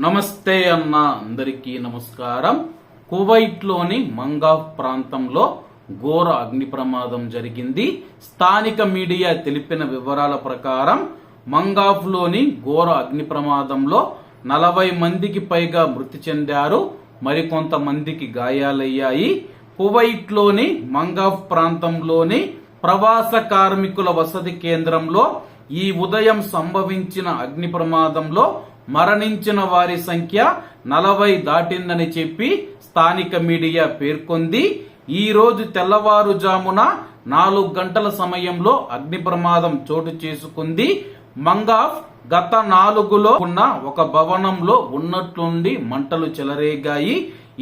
నమస్తే అన్న అందరికీ నమస్కారం. కువైట్లోని మంగాఫ్ ప్రాంతంలో ఘోర అగ్ని ప్రమాదం జరిగింది. స్థానిక మీడియా తెలిపిన వివరాల ప్రకారం మంగాఫ్లోని ఘోర అగ్ని ప్రమాదంలో నలభై మందికి పైగా మృతి చెందారు. మరికొంతమందికి గాయాలయ్యాయి. కువైట్లోని మంగాఫ్ ప్రాంతంలోని ప్రవాస కార్మికుల వసతి కేంద్రంలో ఈ ఉదయం సంభవించిన అగ్ని ప్రమాదంలో మరణించిన వారి సంఖ్య నలభై దాటిందని చెప్పి స్థానిక మీడియా పేర్కొంది. ఈ రోజు తెల్లవారుజామున నాలుగు గంటల సమయంలో అగ్ని ప్రమాదం చోటు చేసుకుంది. మంగాఫ్ గత నాలుగులో ఉన్న ఒక భవనంలో ఉన్నట్లుండి మంటలు చెలరేగాయి.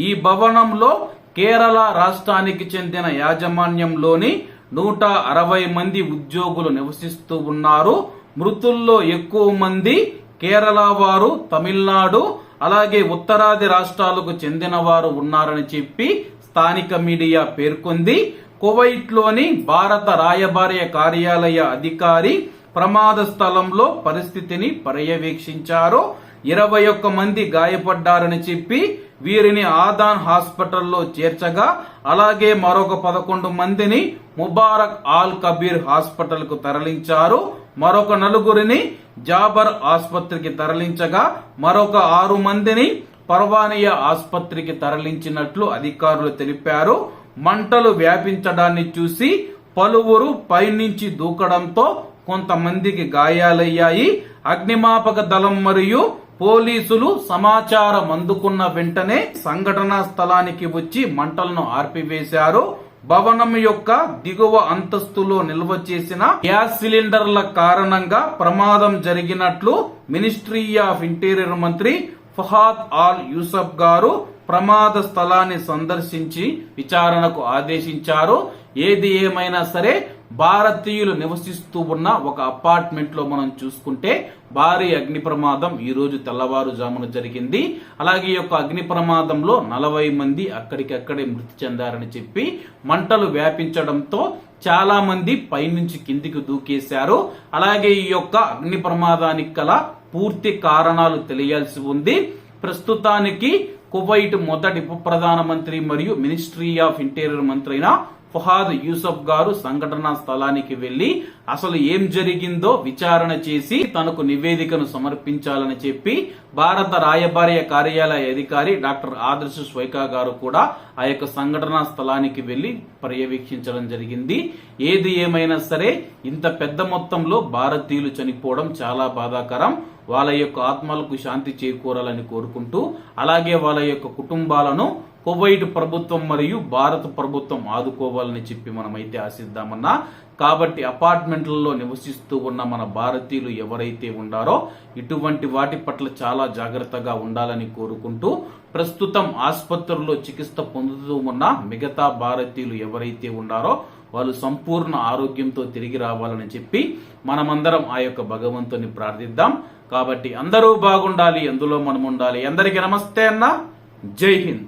ఈ భవనంలో కేరళ రాష్ట్రానికి చెందిన యాజమాన్యంలోని నూట అరవై మంది ఉద్యోగులు నివసిస్తూ ఉన్నారు. మృతుల్లో ఎక్కువ మంది కేరళ వారు తమిళనాడు అలాగే ఉత్తరాది రాష్ట్రాలకు చెందిన వారు ఉన్నారని చెప్పి స్థానిక మీడియా పేర్కొంది. కువైట్లోని భారత రాయబార్య కార్యాలయ అధికారి ప్రమాద స్థలంలో పరిస్థితిని పర్యవేక్షించారు. ఇరవై ఒక్క మంది గాయపడ్డారని చెప్పి వీరిని ఆదాన్ హాస్పిటల్లో చేర్చగా అలాగే మరొక పదకొండు మందిని ముబారక్ ఆల్ కబీర్ హాస్పిటల్కు తరలించారు. మరొక నలుగురిని జాబర్ ఆసుపత్రికి తరలించగా మరొక ఆరు మందిని పర్వానియా ఆసుపత్రికి తరలించినట్లు అధికారులు తెలిపారు. మంటలు వ్యాపించడాన్ని చూసి పలువురు పైనుంచి దూకడంతో కొంతమందికి గాయాలయ్యాయి. అగ్నిమాపక దళం మరియు పోలీసులు సమాచారం అందుకున్న వెంటనే సంఘటనా స్థలానికి వచ్చి మంటలను ఆర్పివేశారు. భవనం యొక్క దిగువ అంతస్తులో నిల్వ చేసిన గ్యాస్ సిలిండర్ల కారణంగా ప్రమాదం జరిగినట్లు మినిస్ట్రీ ఆఫ్ ఇంటీరియర్ మంత్రి ఫహాద్ ఆల్ యూసఫ్ గారు ప్రమాద స్థలాన్ని సందర్శించి విచారణకు ఆదేశించారు. ఏది ఏమైనా సరే భారతీయులు నివసిస్తూ ఉన్న ఒక అపార్ట్మెంట్లో మనం చూసుకుంటే భారీ అగ్ని ప్రమాదం ఈ రోజు తెల్లవారుజామున జరిగింది. అలాగే ఈ యొక్క అగ్ని ప్రమాదంలో నలభై మంది అక్కడికక్కడే మృతి చెందారని చెప్పి మంటలు వ్యాపించడంతో చాలా మంది పైనుంచి కిందికి దూకేశారు. అలాగే ఈ యొక్క అగ్ని ప్రమాదానికి గల పూర్తి కారణాలు తెలియాల్సి ఉంది. ప్రస్తుతానికి కువైట్ మొదటి ఉప ప్రధానమంత్రి మరియు మినిస్ట్రీ ఆఫ్ ఇంటీరియర్ మంత్రి అయిన ఫహాద్ యూసఫ్ గారు సంఘటనా స్థలానికి వెళ్ళి అసలు ఏం జరిగిందో విచారణ చేసి తనకు నివేదికను సమర్పించాలని చెప్పి భారత రాయబార్య కార్యాలయ అధికారి డాక్టర్ ఆదర్శ స్వైకా గారు కూడా ఆ యొక్క సంఘటనా స్థలానికి వెళ్ళి పర్యవేక్షించడం జరిగింది. ఏది ఏమైనా సరే ఇంత పెద్ద మొత్తంలో భారతీయులు చనిపోవడం చాలా బాధాకరం. వాళ్ళ యొక్క ఆత్మలకు శాంతి చేకూరాలని కోరుకుంటూ అలాగే వాళ్ళ యొక్క కుటుంబాలను కువైట్ ప్రభుత్వం మరియు భారత ప్రభుత్వం ఆదుకోవాలని చెప్పి మనమైతే ఆశిద్దామన్నా. కాబట్టి అపార్ట్మెంట్లలో నివసిస్తూ ఉన్న మన భారతీయులు ఎవరైతే ఉండారో ఇటువంటి వాటి పట్ల చాలా జాగ్రత్తగా ఉండాలని కోరుకుంటూ ప్రస్తుతం ఆసుపత్రుల్లో చికిత్స పొందుతూ ఉన్న మిగతా భారతీయులు ఎవరైతే ఉండారో వాళ్ళు సంపూర్ణ ఆరోగ్యంతో తిరిగి రావాలని చెప్పి మనమందరం ఆ యొక్క భగవంతుని ప్రార్థిద్దాం. కాబట్టి అందరూ బాగుండాలి అందులో మనం ఉండాలి అందరికీ నమస్తే అన్న. జై హింద్.